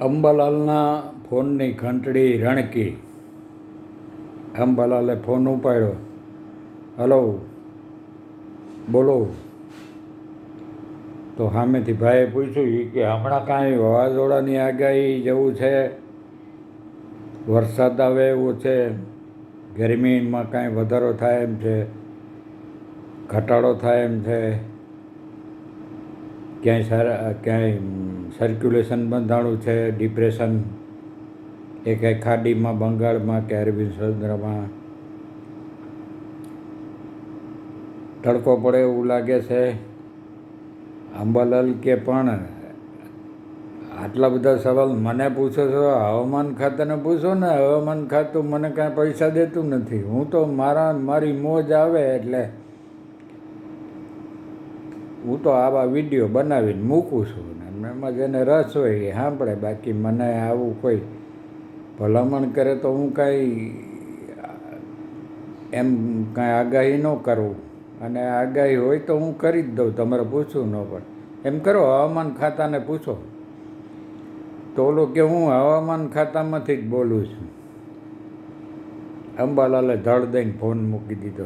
અંબાલાલના ફોનની ઘંટડી રણકી. અંબાલાલે ફોન ઉપાડ્યો. હલો, બોલો. તો સામેથી ભાઈએ પૂછ્યું કે હમણાં કાંઈ વાવાઝોડાની આગાહી જેવું છે? વરસાદ આવે એવું છે? ગરમીમાં કાંઈ વધારો થાય એમ છે? ઘટાડો થાય એમ છે? ક્યાંય સારા, ક્યાંય સર્ક્યુલેશન બંધાણું છે ડિપ્રેશન એ કંઈ ખાડીમાં, બંગાળમાં કે અરબી સમુદ્રમાં તડકો પડે એવું લાગે છે. અંબાલાલ કે પણ આટલા બધા સવાલ મને પૂછો છો, હવામાન ખાતાને પૂછો ને, હવામાન ખાતું મને કાંઈ પૈસા દેતું નથી. હું તો મારા, મારી મોજ આવે એટલે હું તો આવા વીડિયો બનાવીને મૂકું છું ને. એમાં જેને રસ હોય એ સાંભળે, બાકી મને આવું કોઈ ભલામણ કરે તો હું કાંઈ એમ કાંઈ આગાહી ન કરું. અને આગાહી હોય તો હું કરી જ દઉં, તમારે પૂછવું ન પડે. એમ કરો, હવામાન ખાતાને પૂછો. તો ઓલો કે હું હવામાન ખાતામાંથી જ બોલું છું. અંબાલાલે ધડ દઈને ફોન મૂકી દીધો.